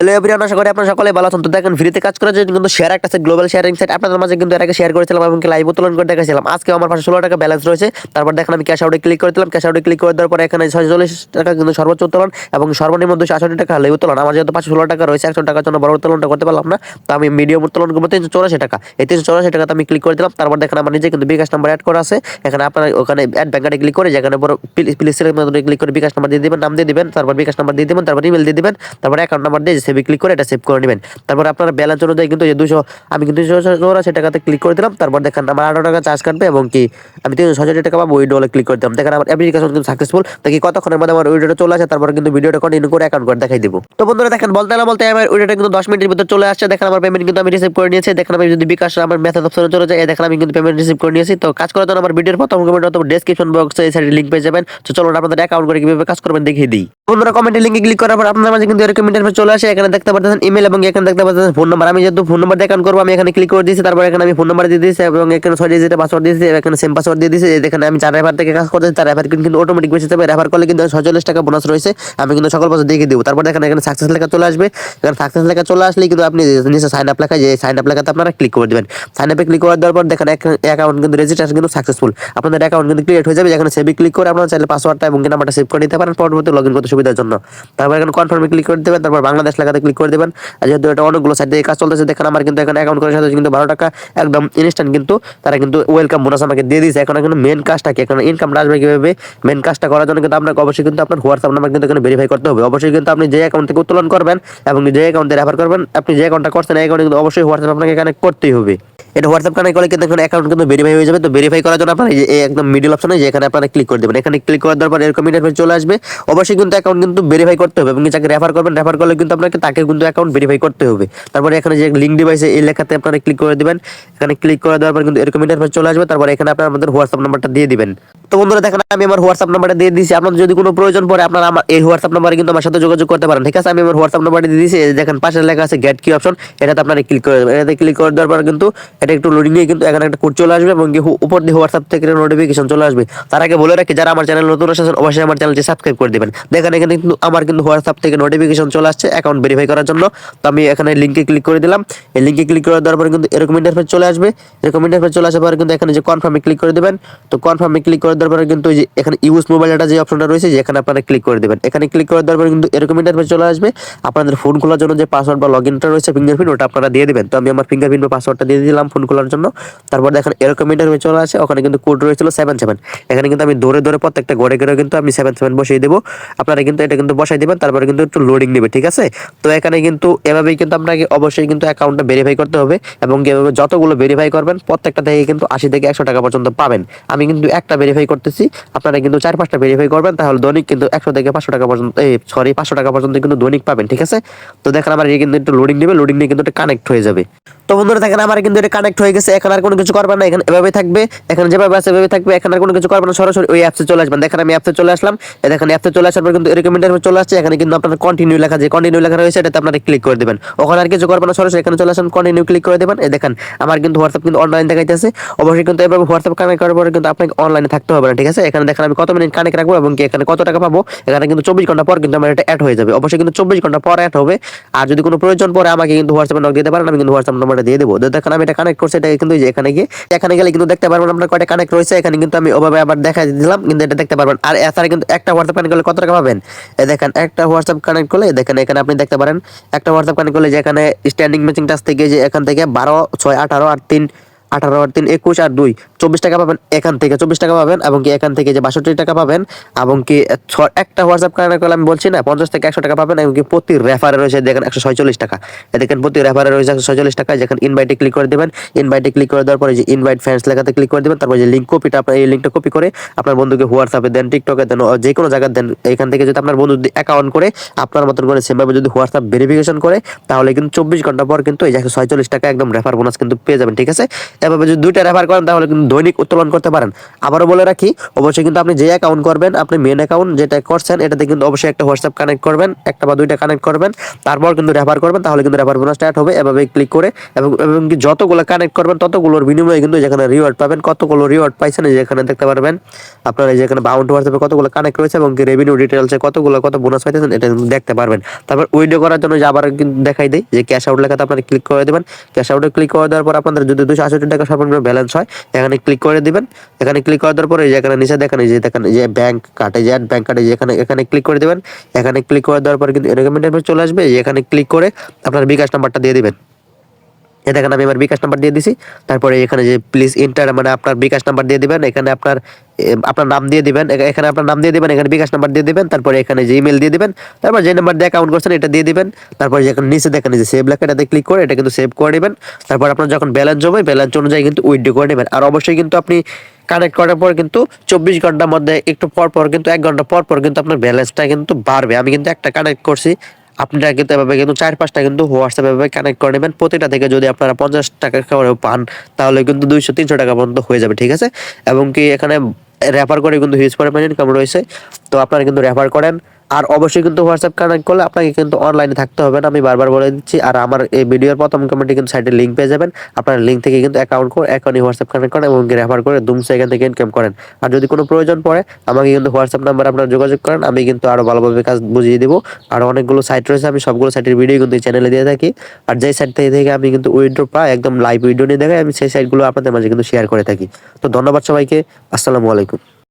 Hello everyone আশা করি আপনারা সকলে ভালো আছেন। তো দেখেন ফ্রিতে কাজ করার জন্য কিন্তু শেয়ার একটা গ্লোবাল শেয়ারিং সাইট আপনাদের মাঝে কিন্তু আগে শেয়ার করেছিলাম এবং লাইভ উত্তোলন করে দেখাছিলাম আজকে আমার পাশে ষোলো টাকা ব্যালেন্স রয়েছে। তারপর দেখেন, আমি ক্যাশ আউটে ক্লিক করে দিলাম। ক্যাশ আউটে ক্লিক করে দেওয়ার পরে এখানে ছয়চল্লিশ টাকা কিন্তু সর্বোচ্চ উত্তোলন এবং সর্বনিম্ন দুশো আষট্টি টাকা হলে উত্তোলন। আমার যেহেতু পাঁচশো ষোলো টাকা রয়েছে, একশো টাকার জন্য বড় উত্তোলনটা করতে পারলাম না। তো আমি মিডিয়াম উত্তোলন করব তিনশো চৌরাশি টাকা। এই তিনশো চৌরাশি টাকাতে আমি ক্লিক করে দিলাম। তারপর দেখেন, আমার নিজে কিন্তু বিকাশ নাম্বার অ্যাড করা আছে। এখানে আপনার ওখানে অ্যাড ব্যাঙ্কারে ক্লিক করে যেখানে বড় প্লিজ ক্লিক করে বিকাশ নাম্বার দিয়ে দিবেন, নাম দিয়ে দিবেন, তারপর বিকাশ নাম্বার দিয়ে দিবেন, তারপর ইমেল দিয়ে দিবেন, তারপর অ্যাকাউন্ট নাম্বার দিয়ে সেভি ক্লিক করে এটা সেভ করে নেবেন। তারপর আপনার ব্যালেন্স অনুযায়ী কিন্তু যে দুশো, আমি কিন্তু চৌরাশি টাকাতে ক্লিক করে দিলাম। তারপর দেখেন আমার আঠারো টাকা চার্জ কাটবে এবং কি আমি তিনশো ছষট্টি টাকা পাবো ওই ক্লিক করে দিলাম। দেখেন আমার অ্যাপ্লিকেশন কিন্তু সাকসেসফুল দেখি কতক্ষণের মধ্যে আমার উইডিওটা চলে আসে? তারপর কিন্তু ভিডিওটা কন্টিনিউ করে অ্যাকাউন্ট করে দেখাই দিব। তো বন্ধুরা দেখেন, বলতে না বলতে আমার উইডিওটা কিন্তু দশ মিনিটের ভিতর চলে আসছে। দেখেন আমার পেমেন্ট কিন্তু আমি রিসিভ করে নিয়েছি। দেখেন আমি যদি বিকাশ আমার মেথড অপশনে চলে যায় দেখেন আমি কিন্তু পেমেন্ট রিসিভ করে নিয়েছি। তো কাজ করার জন্য আমার ভিডিওর প্রথম কমেন্ট অথবা ডেসক্রিপশন বক্সে এই সাইডে লিঙ্ক পেয়ে যাবেন। তো চলুন আপনাদের অ্যাকাউন্ট করে কীভাবে কাজ করবেন দেখিয়ে দিই। বন্ধুরা কমেন্টের লিঙ্কে ক্লিক করার পর আপনার মাঝে কিন্তু এরকম ইন্টারফেস চলে আসে। এখানে দেখতে পাচ্ছেন ইমেল এবং এখানে দেখতে পাচ্ছেন ফোন নাম্বার আমি যেহেতু ফোন নাম্বার দিয়ে অ্যাকাউন্ট করব, আমি এখানে ক্লিক করে দিয়েছি, তারপর এখানে আমি ফোন নাম্বার দিয়ে দিয়েছি এবং এখানে ছয় ডিজিটের পাসওয়ার্ড দিয়েছি এখানে সেম পাসওয়ার্ড দিয়ে দিয়েছি। এখানে আমি চার রেফার থেকে কাজ করতেছি, তার রেফার কিন্তু অটোমেটিক বেশি যাবে রেফার করলে কিন্তু ছয়চল্লিশ টাকা বোনাস রয়েছে। আমি কিন্তু সকল পাসওয়ার্ড দিয়ে দিব। তারপর দেখেন, এখানে সাকসেস লেখা চলে আসবে। এখানে সাকসেস লেখা চলে আসলে কিন্তু আপনি নিচে সাইন আপ লেখা যে সাইন আপ লেখাতে আপনারা ক্লিক করে দেবেন। সাইন আপে ক্লিক করে দেওয়ার পর দেখেন অ্যাকাউন্ট কিন্তু রেজিস্ট্রেশন কিন্তু সাকসেসফুল আপনাদের অ্যাকাউন্ট কিন্তু ক্রিয়েট হয়ে যাবে। যেখানে সেভি ক্লিক করে আপনারা চাইলে পাসওয়ার্ডটা এবং নাম্বারটা সেভ করে নিতে পারেন পরবর্তী লগ ইন করতে সুবিধার জন্য। তারপর এখানে কনফার্মে ক্লিক করে দেবেন তারপর বাংলাদেশ লেখাতে ক্লিক করে দেবেন। আর যেহেতু এটা অনেকগুলো সাইড দিয়ে কাজ চলতেছে, দেখেন আমার কিন্তু এখানে অ্যাকাউন্ট করার সাথে কিন্তু বারো টাকা একদম ইনস্ট্যান্ট কিন্তু তারা কিন্তু ওয়েলকাম বোনাস আমাকে দিয়ে দিয়েছে। এখন কিন্তু মেন কাজটা কি? এখন ইনকামটা আসবে কীভাবে? মেন কাজটা করার জন্য কিন্তু আপনাকে অবশ্যই কিন্তু আপনার হোয়াটসঅ্যাপ নাম্বার কিন্তু এখানে ভেরিফাই করতে হবে। অবশ্যই কিন্তু আপনি যে অ্যাকাউন্ট থেকে উত্তোলন করবেন এবং যে অ্যাকাউন্টে রেফার করবেন, আপনি যে অ্যাকাউন্টটা করছেন, এই অ্যাকাউন্টে কিন্তু অবশ্যই হোয়াটসঅ্যাপ আপনাকে এখানে করতেই হবে। এটা হোয়াটসঅ্যাপ কানেক্ট করলে কিন্তু এখন অ্যাকাউন্ট কিন্তু ভেরিফাই হয়ে যাবে। তো ভেরিফাই করার জন্য আপনার এই একদম মিডিল অপশনে যে এখানে আপনারা ক্লিক করে দেবেন। এখানে ক্লিক করার পর এরকম ইন্টারফেস চলে আসবে। অবশ্যই কিন্তু অ্যাকাউন্ট কিন্তু ভেরিফাই করতে হবে এবং যাকে রেফার করবেন। রেফার করলে কিন্তু আপনাকে তাকে কিন্তু অ্যাকাউন্ট ভেরিফাই করতে হবে। তারপরে এখানে যে লিঙ্ক ডিভাইসে এই লেখাতে আপনারা ক্লিক করে দিবেন। এখানে ক্লিক করে দেওয়ার পর কিন্তু এরকম ইন্টারফেস চলে আসবে। তারপরে এখানে আপনার আমাদের হোয়াটসঅ্যাপ নাম্বারটা দিয়ে দিবেন। তো বন্ধুরা, দেখেন আমি আমার হোয়াটসঅ্যাপ নাম্বারটা দিয়ে দিয়েছি। আপনাদের যদি কোনো প্রয়োজন পড়ে, আপনারা আমার এই হোয়াটসঅ্যাপ নাম্বারে কিন্তু আমার সাথে যোগাযোগ করতে পারেন। ঠিক আছে? আমি আমার হোয়াটসঅ্যাপ নাম্বারটা দিয়ে দিয়েছি। দেখেন, পাশে লেখা আছে গেট কি অপশন এটাতে আপনারা ক্লিক করে দেবেন। এটাতে ক্লিক করে দেওয়ার পর কিন্তু এটা একটু লোডিং নিয়ে কিন্তু এখানে একটা কোড চলে আসবে এবং উপর দিয়ে হোয়াটসঅ্যাপ থেকে নোটিফিকেশন চলে আসবে। তার আগে বলে রাখি, যারা আমার চ্যানেল নতুন এসেছেন অবশ্যই আমার চ্যানেলটি সাবস্ক্রাইব করে দিবেন। দেখেন, এখানে কিন্তু আমার কিন্তু হোয়াটসঅ্যাপ থেকে নোটিফিকেশন চলে আসছে অ্যাকাউন্ট ভেরিফাই করার জন্য। তো আমি এখানে লিঙ্কে ক্লিক করে দিলাম। এই লিঙ্কে ক্লিক করে দেওয়ার পরে কিন্তু এরকম ইন্টারফেস চলে আসবে। এরকম ইন্টারফেস চলে আসার পরে কিন্তু এখানে যে কনফার্মে ক্লিক করে দেবেন, তো কনফার্মে ক্লিক করে দেওয়ার পরে কিন্তু যে এখানে ইউজ মোবাইল ডাটা যে অপশনটা রয়েছে, যে এখানে আপনারা ক্লিক করে দেবেন। এখানে ক্লিক করে দেওয়ার পরে কিন্তু এরকম ইন্টারফেস চলে আসবে। আপনাদের ফোন খোলার জন্য যে পাসওয়ার্ড বা লগ ইনটা রয়েছে ফিঙ্গারপ্রিন্ট ওটা আপনারা দিয়ে দেবেন। তো আমি আমার ফিঙ্গারপ্রিন্ট বা পাসওয়ার্ডটা দিয়ে দিলাম। ফোন খোলার জন্য। তারপর দেখেন এরকম ইন্টারফেস চলে আসে, ওখানে কিন্তু কোড রয়েছিল সেভেন সেভেন এখানে কিন্তু আমি ধরে ধরে প্রত্যেকটা ঘরে ঘরে কিন্তু আমি সেভেন সেভেন বসিয়ে দেবো। আপনারা কিন্তু এটা কিন্তু বসাই দেবেন, তারপরে কিন্তু একটু লোডিং নেবে, ঠিক আছে? তো এখানে কিন্তু এভাবেই কিন্তু আপনাকে অবশ্যই কিন্তু অ্যাকাউন্টটা ভেরিফাই করতে হবে এবং এভাবে যতগুলো ভেরিফাই করবেন, প্রত্যেকটা থেকে কিন্তু আশি থেকে একশো টাকা পর্যন্ত পাবেন। আমি কিন্তু একটা ভেরিফাই করতেছি, আপনারা কিন্তু চার পাঁচটা ভেরিফাই করবেন, তাহলে দৈনিক কিন্তু একশো থেকে পাঁচশো টাকা পর্যন্ত, এই সরি পাঁচশো টাকা পর্যন্ত কিন্তু দৈনিক পাবেন, ঠিক আছে? তো দেখেন আমার কিন্তু একটু লোডিং নেবে লোডিং নিয়ে কিন্তু কানেক্ট হয়ে যাবে। তো বন্ধুরা দেখেন, আমার কিন্তু এটা কানেক্ট হয়ে গেছে, এখন আর কোনো কিছু করবেন না, এখানে এভাবে থাকবে। এখানে যেভাবে আছে এভাবে থাকবে, এখানে আর কোনো কিছু করবেন না, সরাসরি ওই অ্যাপসে চলে আসবেন দেখেন আমি অ্যাপসে চলে আসলাম, এই দেখেন অ্যাপসে চলে আসার পর কিন্তু এরকম ইন্টারভিউ চলে আসছে, এখানে কিন্তু আপনার কন্টিনিউ লেখা যে কন্টিনিউ লেখা রয়েছে, এটাতে আপনারা ক্লিক করে দেবেন। ওখানে আর কিছু করবেন না, সরাসরি এখানে চলে আসেন কন্টিনিউ ক্লিক করে দেবেন। এই দেখেন, আমার কিন্তু হোয়াটসঅ্যাপ কিন্তু অনলাইন দেখাইতেছে। অবশ্যই কিন্তু এভাবে হোয়াটসঅ্যাপ কানেক্ট করার পরে কিন্তু আপনাকে অনলাইনে থাকতে হবে না, ঠিক আছে? এখানে দেখেন আমি কত মিনিট কানেক্ট রাখব এবং কি এখানে কত টাকা পাবো, এখানে কিন্তু চব্বিশ ঘণ্টা পর কিন্তু আমার এটা অ্যাড হয়ে যাবে। অবশ্যই কিন্তু চব্বিশ ঘণ্টা পর অ্যাড হবে। আর যদি কোনো প্রয়োজন পরে আমাকে কিন্তু হোয়াটসঅ্যাপে নক দিতে পারেন, আমি কিন্তু হোয়াটসঅ্যাপ নাম্বারটা দিয়ে দেবো। দেখেন আমি এটা কানেক্ট করছি এটাকে কিন্তু এখানে গিয়ে, এখানে গেলে কিন্তু দেখতে পারবেন আপনার কয়টা কানেক্ট রয়েছে, এখানে কিন্তু আমি ওভাবে আবার দেখা দিলাম, কিন্তু এটা দেখতে পারবেন। আর এছাড়া কিন্তু একটা হোয়াটসঅ্যাপ কানেক্ট করলে কত টাকা পাবেন? এই দেখেন, একটা হোয়াটসঅ্যাপ কানেক্ট করলে দেখেন এখানে আপনি দেখতে পারেন, একটা হোয়াটসঅ্যাপ কানেক্ট করলে যে এখানে স্ট্যান্ডিং ম্যাচিং টাচ থেকে যে এখান থেকে বারো, ছয়, আঠারো আর তিন আঠারো আর তিন একুশ আর দুই। চব্বিশ টাকা পাবেন এখান থেকে, চব্বিশ টাকা পাবেন এবং কি এখান থেকে যে বাষট্টি টাকা পাবেন এবং কি একটা হোয়াটসঅ্যাপ কানেক্ট করলে আমি বলছি না, পঞ্চাশ থেকে একশো টাকা পাবেন এবং কি প্রতি রেফারে রয়েছে দেখেন একশো ছয়চল্লিশ টাকা। দেখেন প্রতি রেফারে রয়েছে একশো ছয়চল্লিশ টাকা যেখানে ইনভাইটে ক্লিক করে দেবেন ইনভাইটে ক্লিক করে দেওয়ার পরে যে ইনভাইট ফ্রেন্ডস লেখাতে ক্লিক করে দেবেন, তারপর যে লিঙ্ক কপিটা আপনার, এই লিঙ্কটা কপি করে আপনার বন্ধুকে হোয়াটসঅ্যাপে দেন টিকটকে দেন যে কোনো জায়গায় দেন, এখান থেকে যদি আপনার বন্ধু অ্যাকাউন্ট করে, আপনার মতন করে সেভাবে যদি হোয়াটসঅ্যাপ ভেরিফিকেশন করে, তাহলে কিন্তু চব্বিশ ঘণ্টা পর কিন্তু এই একশো ছয়চল্লিশ টাকা একদম রেফার বোনাস কিন্তু পেয়ে যাবেন, ঠিক আছে? এভাবে যদি দুইটা রেফার করেন, তাহলে কিন্তু দৈনিক উত্তোলন করতে পারেন। আবারও বলে রাখি, অবশ্যই কিন্তু আপনি যে অ্যাকাউন্ট করবেন, আপনি মেন অ্যাকাউন্ট যেটা করছেন, এটাতে কিন্তু অবশ্যই একটা হোয়াটসঅ্যাপ কানেক্ট করবেন, একটা বা দুইটা কানেক্ট করবেন, তারপর কিন্তু রেফার করবেন, তাহলে কিন্তু রেফার বোনাস স্টার্ট হবে, এভাবে ক্লিক করে, এবং এবং যতগুলো কানেক্ট করবেন, ততগুলোর বিনিময়ে কিন্তু যেখানে রিওয়ার্ড পাবেন, কতগুলো রিওয়ার্ড পাইছেন যেখানে দেখতে পারবেন, আপনার যেখানে বাউন্ড হোয়াটসঅ্যাপে কতগুলো কানেক্ট রয়েছে, এবং রেভিনিউ ডিটেলসে কতগুলো, কত বোনাস পাইতেছেন, এটা দেখতে পারবেন। তারপর উইডিও করার জন্য যে আবার কিন্তু দেখাই দেয় যে ক্যাশ আউট লেখাতে আপনারা ক্লিক করে দেবেন। ক্যাশ আউটে ক্লিক করে দেওয়ার পর আপনাদের যদি দুশো আশি টাকা সর্বনিম্ন ব্যালেন্স হয়, এখানে ক্লিক করে দিবেন। এখানে ক্লিক করার দেওয়ার পরে যে এখানে নিচে দেখেন যে দেখেন যে ব্যাংক কাটে যে ব্যাংক কাটে যে এখানে এখানে ক্লিক করে দেবেন। এখানে ক্লিক করে দেওয়ার পরে কিন্তু এরকম চলে আসবে এখানে ক্লিক করে আপনার বিকাশ নাম্বারটা দিয়ে দিবেন। এ দেখেন আমি আমার বিকাশ নাম্বার দিয়ে দিছি। তারপরে এখানে যে প্লিজ ইন্টার মানে আপনার বিকাশ নাম্বার দিয়ে দিবেন, এখানে আপনার আপনার নাম দিয়ে দিবেন এখানে আপনার নাম দিয়ে দিবেন, এখানে বিকাশ নাম্বার দিয়ে দিবেন, তারপরে এখানে যে ইমেল দিয়ে দিবেন, তারপর যে নাম্বার দিয়ে অ্যাকাউন্ট করছেন এটা দিয়ে দিবেন, তারপরে যেখানে নিচে দেখেন যে সেভ লেখা, এটাতে ক্লিক করে এটা কিন্তু সেভ করে নেবেন তারপর আপনার যখন ব্যালেন্স হবে ব্যালেন্স অনুযায়ী কিন্তু উইথড্র করে নেবেন আর অবশ্যই কিন্তু আপনি কানেক্ট করার পর কিন্তু চব্বিশ ঘণ্টার মধ্যে একটু পর পর কিন্তু এক ঘণ্টা পর পর কিন্তু আপনার ব্যালেন্সটা কিন্তু বাড়বে। আমি কিন্তু একটা কানেক্ট করছি আপনারা কিন্তু এভাবে কিন্তু চার পাঁচটা কিন্তু হোয়াটসঅ্যাপ এভাবে কানেক্ট করে নেবেন। প্রতিটা থেকে যদি আপনারা পঞ্চাশ টাকা করে পান, তাহলে কিন্তু দুইশো, তিনশো টাকা পর্যন্ত হয়ে যাবে, ঠিক আছে? এবং কি এখানে রেফার করে কিন্তু হিউজ পরিমাণে ইনকাম রয়েছে। তো আপনারা কিন্তু রেফার করেন আর অবশ্যই কিন্তু হোয়াটসঅ্যাপ কানেক্ট করলে আপনাকে কিন্তু অনলাইনে থাকতে হবে না। আমি বারবার বলে দিচ্ছি, আর আমার এই ভিডিওর প্রথম কমেন্টে কিন্তু সাইডে লিঙ্ক পেয়ে যাবেন। আপনার লিঙ্ক থেকে কিন্তু অ্যাকাউন্ট করে অ্যাকাউন্টে হোয়াটসঅ্যাপ কানেক্ট করেন এবং রেফার করে দুম সেকেন্ড থেকে ইনকাম করেন। আর যদি কোনো প্রয়োজন পড়ে, আমাকে কিন্তু হোয়াটসঅ্যাপ নাম্বার আপনার যোগাযোগ করেন, আমি কিন্তু আরও ভালোভাবে কাজ বুঝিয়ে দেবো। আর অনেকগুলো সাইট রয়েছে, আমি সবগুলো সাইটের ভিডিও কিন্তু চ্যানেলে দিয়ে থাকি। আর যেই সাইট থেকে আমি কিন্তু উইড্রো পাই একদম লাইভ ভিডিও নিয়ে দেখাই, আমি সেই সাইটগুলো আপনাদের মাঝে কিন্তু শেয়ার করে থাকি। তো ধন্যবাদ সবাইকে, আসসালামু আলাইকুম।